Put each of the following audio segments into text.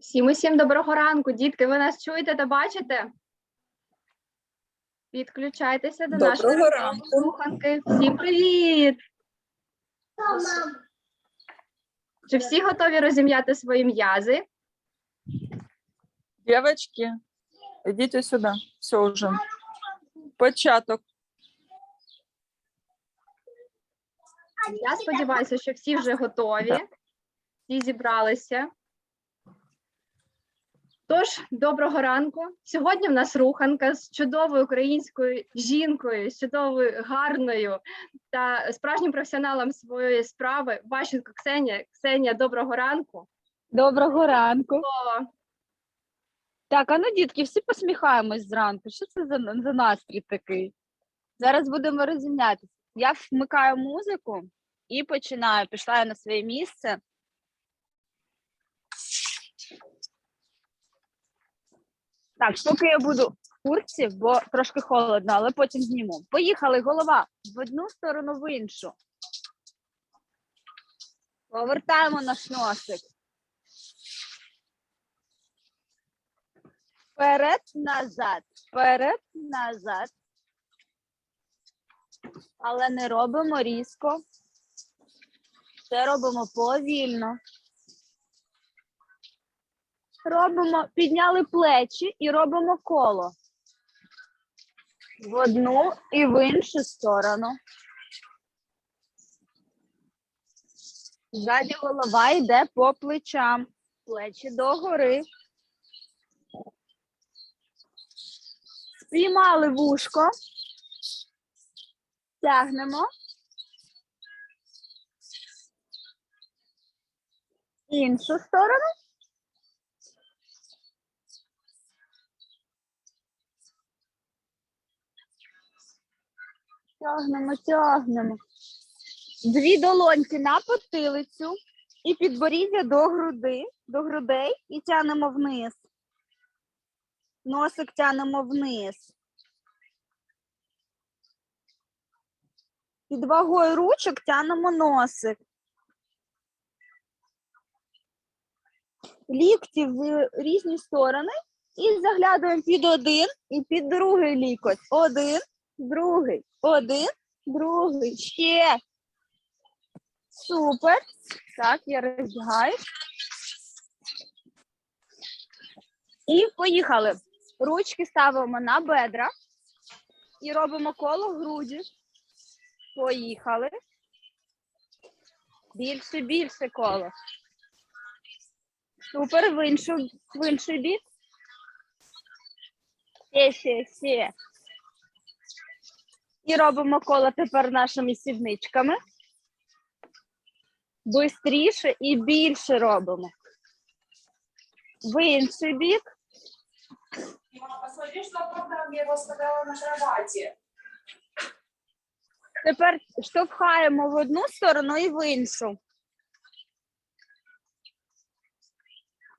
Всім усім доброго ранку, дітки. Ви нас чуєте та бачите? Підключайтеся до нашої Доброго ранкової ранку. руханки. Всім привіт! Чи всі готові розім'яти свої м'язи? Девочки, идите сюда. Все уже. Початок. Я сподіваюся, що всі вже готові, всі зібралися. Тож, доброго ранку. Сьогодні в нас руханка з чудовою українською жінкою, з чудовою, гарною та справжнім професіоналом своєї справи. Ващенко Ксенія. Ксенія, доброго ранку. Доброго ранку. Слово. Так, а ну, дітки, всі посміхаємось зранку. Що це за, за настрій такий? Зараз будемо розімнятися. Я вмикаю музику і починаю. Пішла я на своє місце. Так, поки я буду в курці, бо трошки холодно, але потім зніму. Поїхали, голова в одну сторону, в іншу. Повертаємо наш носик. Вперед, назад, вперед, назад. Але не робимо різко. Це робимо повільно. Робимо, підняли плечі і робимо коло. В одну і в іншу сторону. Ззаді голова йде по плечам. Плечі догори. Спіймали вушко. Тягнемо. Іншу сторону. Тягнемо, тягнемо. Дві долоньки на потилицю і підборіддя до груди, до грудей і тягнемо вниз. Носик тянемо вниз. Під вагою ручок тянемо носик. Лікті в різні сторони і заглядуємо під один і під другий лікоть. Один, другий, один, другий. Ще. Супер. Так, я роздягаю. І поїхали. Ручки ставимо на бедра і робимо коло груді. Поїхали. Більше, більше коло. Супер, в, іншу, в інший бік. Ще, ще, ще. І робимо коло тепер нашими сідничками. Бистріше і більше робимо. В інший бік. Я его оставляла на кровати. Тепер штовхаємо в одну сторону і в іншу.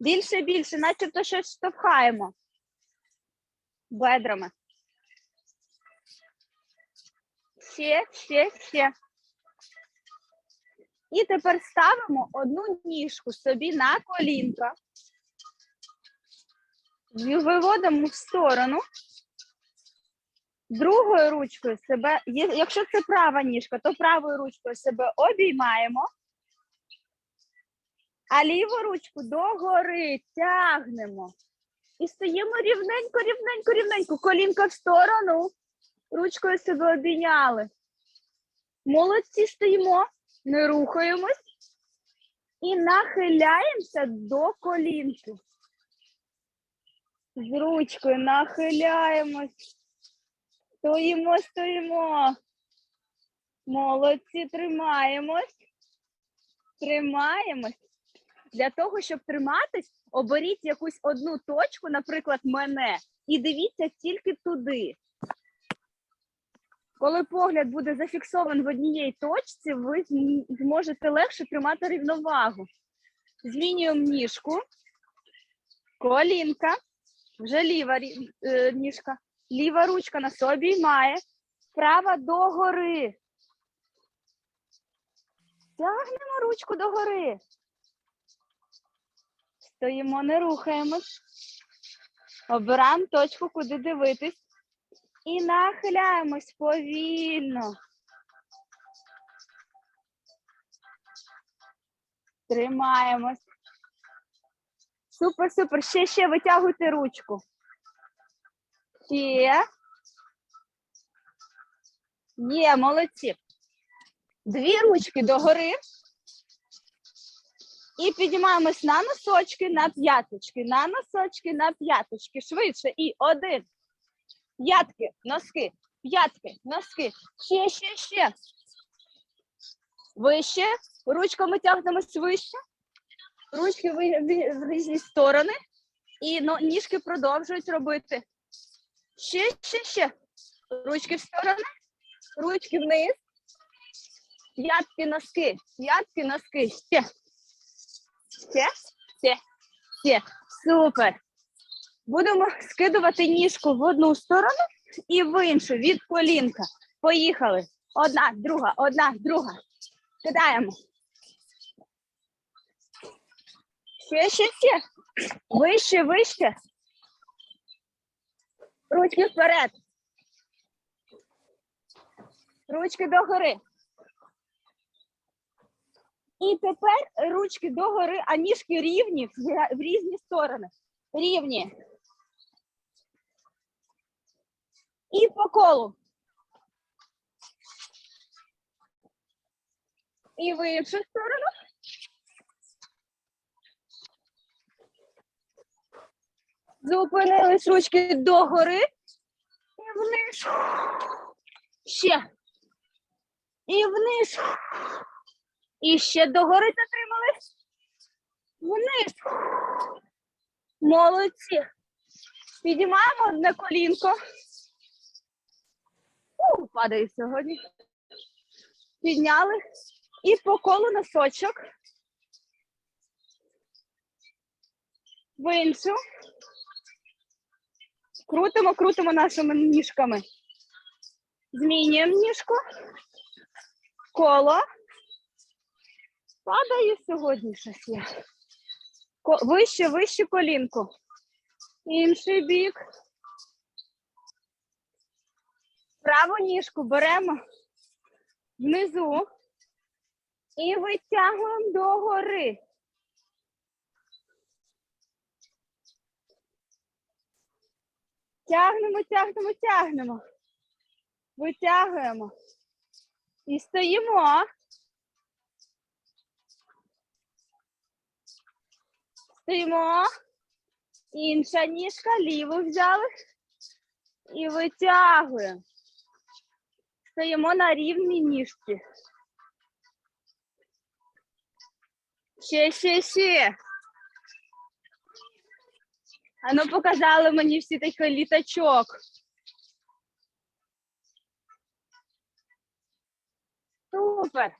Більше, більше, начебто щось штовхаємо. Бедрами. Ще, ще, ще. І тепер ставимо одну ніжку собі на колінка. Виводимо в сторону. Другою ручкою себе, якщо це права ніжка, то правою ручкою себе обіймаємо, а ліву ручку догори тягнемо. І стоїмо рівненько, рівненько, рівненько. Колінка в сторону. Ручкою себе обійняли. Молодці стоїмо, не рухаємось і нахиляємося до колінки. З ручкою нахиляємось. Стоїмо, стоїмо. Молодці, тримаємось. Тримаємось. Для того, щоб триматись, оберіть якусь одну точку, наприклад, мене, і дивіться тільки туди. Коли погляд буде зафіксований в однієї точці, ви зм- зможете легше тримати рівновагу. Змінюємо ніжку, колінка, вже ліва е, ніжка. Ліва ручка на собі має, права догори. Тягнемо ручку догори. Стоїмо, не рухаємось. Обираємо точку, куди дивитись. І нахиляємось повільно. Тримаємось. Супер, супер. Ще, ще витягуйте ручку. Ще. Є, молодці. Дві ручки догори. І піднімаємось на носочки, на п'яточки, на носочки, на п'яточки. Швидше. І один. П'ятки, носки, п'ятки, носки. Ще, ще, ще. Вище. Ручками тягнемось вище. Ручки в, різні сторони. І но, ніжки продовжують робити. Ще, ще, ще. Ручки в сторони. Ручки вниз. П'ятки, носки. П'ятки, носки. Ще. Ще, ще, ще. Супер. Будемо скидувати ніжку в одну сторону і в іншу від колінка. Поїхали. Одна, друга, одна, друга. Кидаємо. Ще, ще, ще. Вище, вище. Ручки вперед. Ручки догори. І тепер ручки догори, а ніжки рівні в різні сторони. Рівні. І по колу. І в іншу сторону. Зупинились ручки догори. І вниз. Ще. І вниз. І ще догори затримались. Вниз. Молодці. Підіймаємо одне колінко. У, падає сьогодні. Підняли. І по колу носочок. В іншу. Крутимо, крутимо нашими ніжками. Змінюємо ніжку. Коло. Падає сьогодні щось. Ко- Вище, вище колінку. Інший бік. Праву ніжку беремо внизу і витягуємо догори. Тягнемо, тягнемо, тягнемо. Витягуємо. І стоїмо. Стоїмо. Інша ніжка, ліву взяли і витягуємо. Стоїмо на рівній ніжці. Ще, ще, ще. А показали мені всі такий літачок. Супер.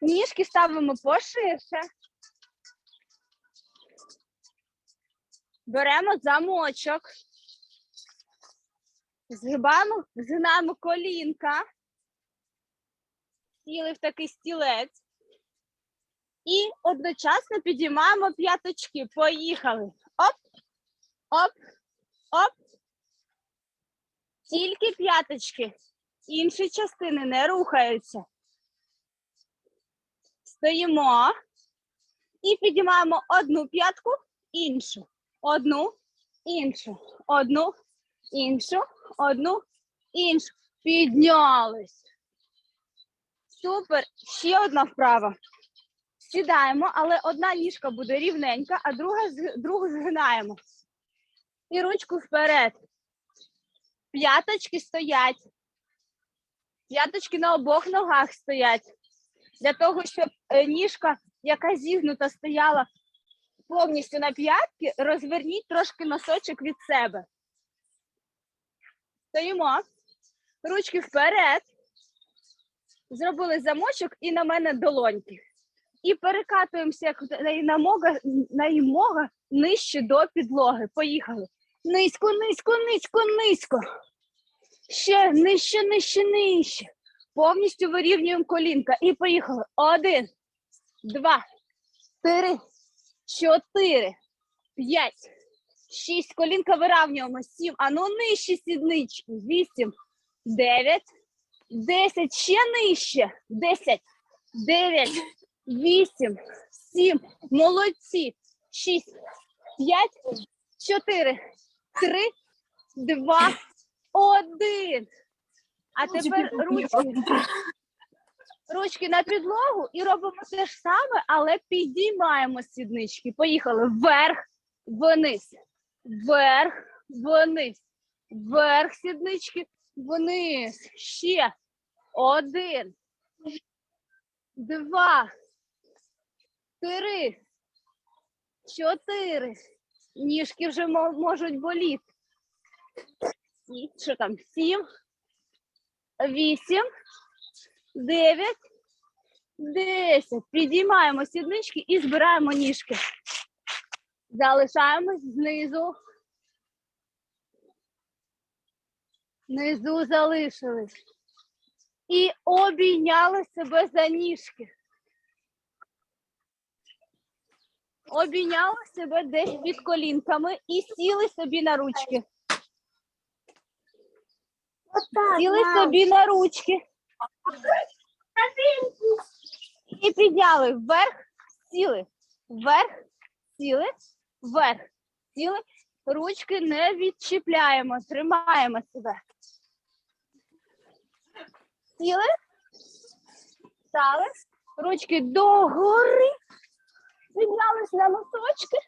Ніжки ставимо поширше. Беремо замочок. Згибаємо, згинаємо колінка. Сіли в такий стілець. І одночасно підіймаємо п'яточки. Поїхали. Оп, оп, оп. Тільки п'яточки. Інші частини не рухаються. Стоїмо і підіймаємо одну п'ятку, іншу, одну, іншу, одну, іншу, одну, іншу. Піднялись. Супер. Ще одна вправа. Сідаємо, але одна ніжка буде рівненька, а друга другу згинаємо. І ручку вперед. П'яточки стоять. П'яточки на обох ногах стоять. Для того, щоб е, ніжка, яка зігнута, стояла повністю на п'ятки, розверніть трошки носочок від себе. Стоїмо. Ручки вперед. Зробили замочок і на мене долоньки. І перекатуємося як наймога, наймога нижче до підлоги. Поїхали. Низько, низько, низько, низько. Ще нижче, нижче, нижче. Повністю вирівнюємо колінка. І поїхали. Один, два, три, чотири, п'ять, шість. Колінка вирівнюємо. Сім. А ну нижче сіднички. Вісім, дев'ять, десять. Ще нижче. Десять, дев'ять, вісім, сім. Молодці. Шість, п'ять, чотири, три, два, один. А тепер ручки. Ручки на підлогу і робимо те ж саме, але підіймаємо сіднички. Поїхали вверх, вниз, вверх, вниз, вверх сіднички, вниз. Ще один, два, три, чотири. Ніжки вже можуть боліти. Що там? Сім, вісім, дев'ять, десять. Підіймаємо сіднички і збираємо ніжки. Залишаємось знизу. Внизу залишились. І обійняли себе за ніжки. Обійняли себе десь під колінками і сіли собі на ручки. Сіли собі на ручки. І підняли вверх, сіли, вверх, сіли, вверх, сіли. Ручки не відчіпляємо, тримаємо себе. Сіли, стали, ручки догори, піднялись на носочки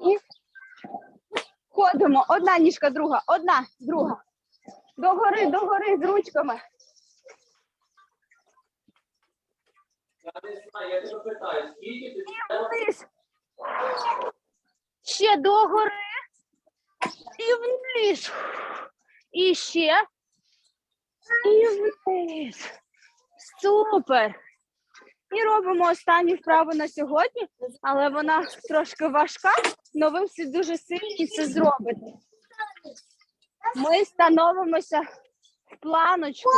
і ходимо. Одна ніжка, друга, одна, друга. Догори, догори з ручками. Я не знаю, я тебе питаю, скільки ти. Ще догори. І вниз. І ще. І вниз. Супер. І робимо останню вправу на сьогодні, але вона трошки важка, але ви всі дуже сильні це зробите. Ми становимося в планочку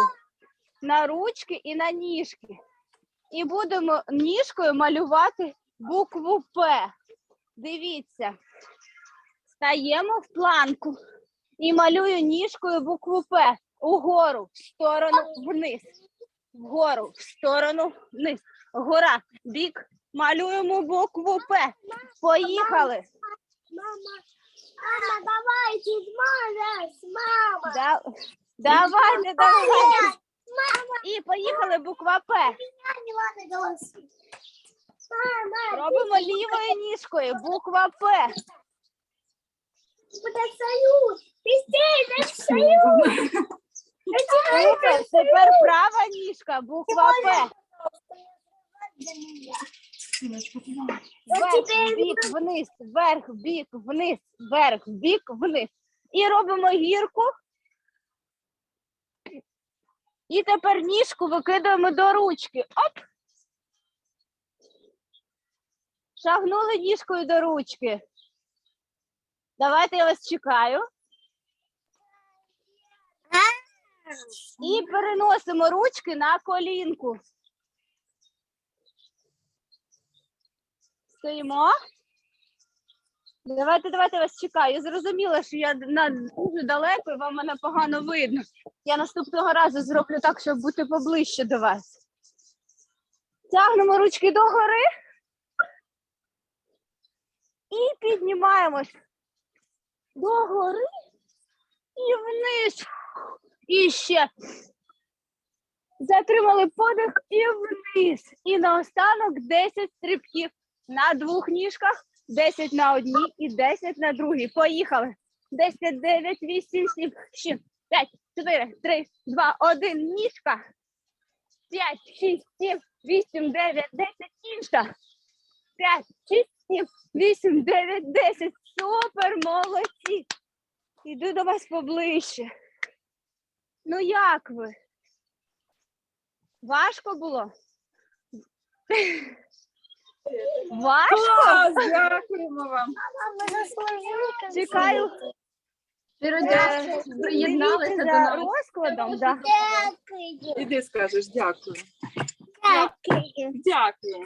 на ручки і на ніжки і будемо ніжкою малювати букву П. Дивіться, стаємо в планку і малюю ніжкою букву П угору, в сторону, вниз, вгору, в сторону, вниз, гора, бік, малюємо букву П. Поїхали. Мама, мама, давай, ты сможешь, мама. Да, давайте, давайте. І поїхали буква П. Робимо лівою ніжкою, буква П. это союз. Быстрее, это союз. Супер. Тепер права ніжка, буква П. Вверх, бік, вниз, вверх, бік, вниз, вверх, бік, вниз. І робимо гірку. І тепер ніжку викидаємо до ручки. Оп! Шагнули ніжкою до ручки. Давайте я вас чекаю. І переносимо ручки на колінку. Стоїмо. Давайте, давайте вас чекаю. Я зрозуміла, що я на дуже далеко і вам мене погано видно. Я наступного разу зроблю так, щоб бути поближче до вас. Тягнемо ручки догори і піднімаємось догори і вниз. І ще. Затримали подих і вниз. І наостанок 10 стрибків на двох ніжках, 10 на одній і 10 на другій. Поїхали. 10, 9, 8, 7, 6, 5, 4, 3, 2, 1. Ніжка. 5, 6, 7, 8, 9, 10. Інша. 5, 6, 7, 8, 9, 10. Супер, молодці. Іду до вас поближче. Ну як ви? Важко було? Важко? Клас, дякуємо вам. Чекаю. Е, приєдналися до за нас. розкладом. Да. Дякую. Іди скажеш дякую. Дякую. Дякую.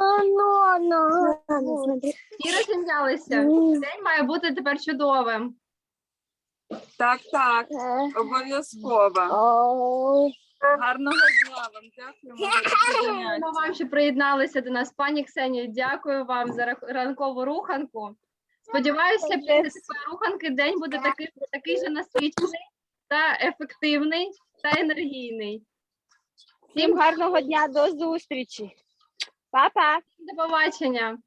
Ну, ну. Всі розім'ялися. День має бути тепер чудовим. Так, так, обов'язково. Гарного дня вам. Дякуємо. Дякуємо вам, що приєдналися до нас. Пані Ксенію, дякую вам за ранкову руханку. Сподіваюся, після такої руханки день буде такий, такий же насичений та ефективний та енергійний. Всім гарного дня, до зустрічі. Па-па! До побачення.